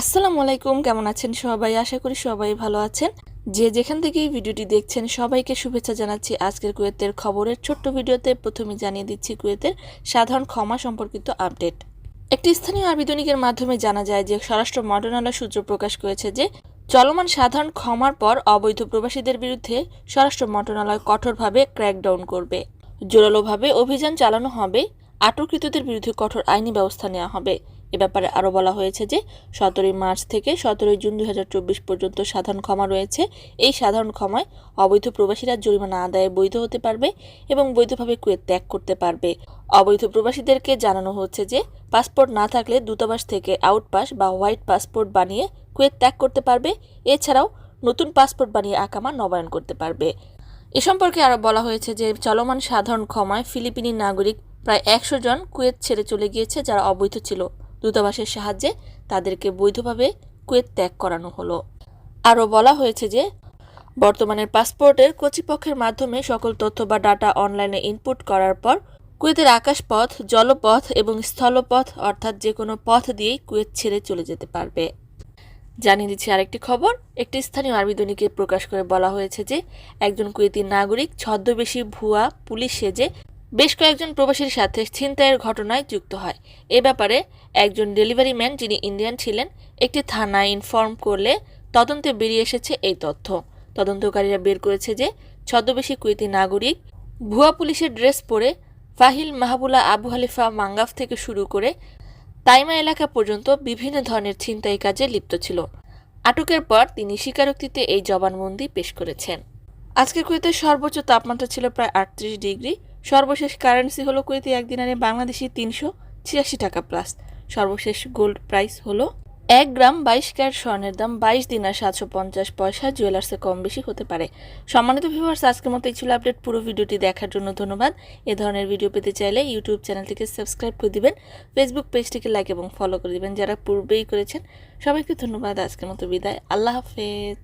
আসসালামু আলাইকুম, কেমন আছেন সবাই? আশা করি সবাই ভালো আছেন। যে যেখান থেকে এই ভিডিওটি দেখছেন, সবাইকে শুভেচ্ছা জানাচ্ছি আজকের কুয়েতের খবরের ছোট্ট ভিডিওতে। প্রথমে জানিয়ে দিচ্ছি কুয়েতের সাধারণ ক্ষমা সম্পর্কিত আপডেট। একটি স্থানীয় আবেদনিকের মাধ্যমে জানা যায় যে স্বরাষ্ট্র মন্ত্রণালয় সূত্র প্রকাশ করেছে যে চলমান সাধারণ ক্ষমার পর অবৈধ প্রবাসীদের বিরুদ্ধে স্বরাষ্ট্র মন্ত্রণালয় কঠোরভাবে ক্র্যাকডাউন করবে। জোরালোভাবে অভিযান চালানো হবে, আটককৃতদের বিরুদ্ধে কঠোর আইনি ব্যবস্থা নেওয়া হবে। এ ব্যাপারে আরও বলা হয়েছে যে, সতেরোই মার্চ থেকে সতেরোই জুন দুই হাজার চব্বিশ পর্যন্ত সাধারণ ক্ষমা রয়েছে। এই সাধারণ ক্ষমায় অবৈধ প্রবাসীরা জরিমানা আদায়ে বৈধ হতে পারবে এবং বৈধভাবে কুয়েত ত্যাগ করতে পারবে। অবৈধ প্রবাসীদেরকে জানানো হচ্ছে যে, পাসপোর্ট না থাকলে দূতাবাস থেকে আউটপাস বা হোয়াইট পাসপোর্ট বানিয়ে কুয়েত ত্যাগ করতে পারবে। এছাড়াও নতুন পাসপোর্ট বানিয়ে আকামা নবায়ন করতে পারবে। এ সম্পর্কে আরও বলা হয়েছে যে, চলমান সাধারণ ক্ষমায় ফিলিপিনি নাগরিক প্রায় একশো জন কুয়েত ছেড়ে চলে গিয়েছে যারা অবৈধ ছিল। দূতাবাসের সাহায্যে তাদেরকে বৈধভাবে কুয়েত ত্যাগ করানো হলো। আরও বলা হয়েছে যে, বর্তমানের পাসপোর্টের কর্তৃপক্ষের মাধ্যমে সকল তথ্য বা ডাটা অনলাইনে ইনপুট করার পর কুয়েতের আকাশপথ, জলপথ এবং স্থলপথ অর্থাৎ যে কোনো পথ দিয়েই কুয়েত ছেড়ে চলে যেতে পারবে। জানিয়ে দিচ্ছি আরেকটি খবর। একটি স্থানীয় আরবি দৈনিকে প্রকাশ করে বলা হয়েছে যে, একজন কুয়েতি নাগরিক ছদ্মবেশী ভুয়া পুলিশ সেজে বেশ কয়েকজন প্রবাসীর সাথে ছিনতাইয়ের ঘটনায় যুক্ত হয়। এ ব্যাপারে একজন ডেলিভারি ম্যান যিনি ইন্ডিয়ান ছিলেন, একটি থানায় ইনফর্ম করলে তদন্তে বেরিয়ে এসেছে এই তথ্য। তদন্তকারীরা বের করেছে যে ছদ্মবেশী কুয়েতি নাগরিক ভুয়া পুলিশের ড্রেস পরে ফাহিল মাহবুলা আবু হালিফা মাঙ্গাফ থেকে শুরু করে তাইমা এলাকা পর্যন্ত বিভিন্ন ধরনের ছিনতাই কাজে লিপ্ত ছিল। আটকের পর তিনি স্বীকারোক্তিতে এই জবানবন্দি পেশ করেছেন। আজকের কুয়েতের সর্বোচ্চ তাপমাত্রা ছিল প্রায় আটত্রিশ ডিগ্রি। সর্বশেষ কারেন্সি হলো কুয়েতি এক দিনারে বাংলাদেশি তিনশো ছিয়াশি টাকা প্লাস। সর্বশেষ গোল্ড প্রাইস হলো এক গ্রাম বাইশ ক্যারেট স্বর্ণের দাম বাইশ দিন আর সাতশো পঞ্চাশ পয়সা। জুয়েলার্সে কম বেশি হতে পারে। সম্মানিত ভিউয়ার্স আজকের মতো এই ছিল আপডেট পুরো ভিডিওটি দেখার জন্য ধন্যবাদ। এ ধরনের ভিডিও পেতে চাইলে ইউটিউব চ্যানেলটিকে সাবস্ক্রাইব করে দিবেন ফেসবুক পেজটিকে লাইক এবং ফলো করে দিবেন যারা পূর্বেই করেছেন। সবাইকে ধন্যবাদ। আজকের মতো বিদায়। আল্লাহ হাফেজ।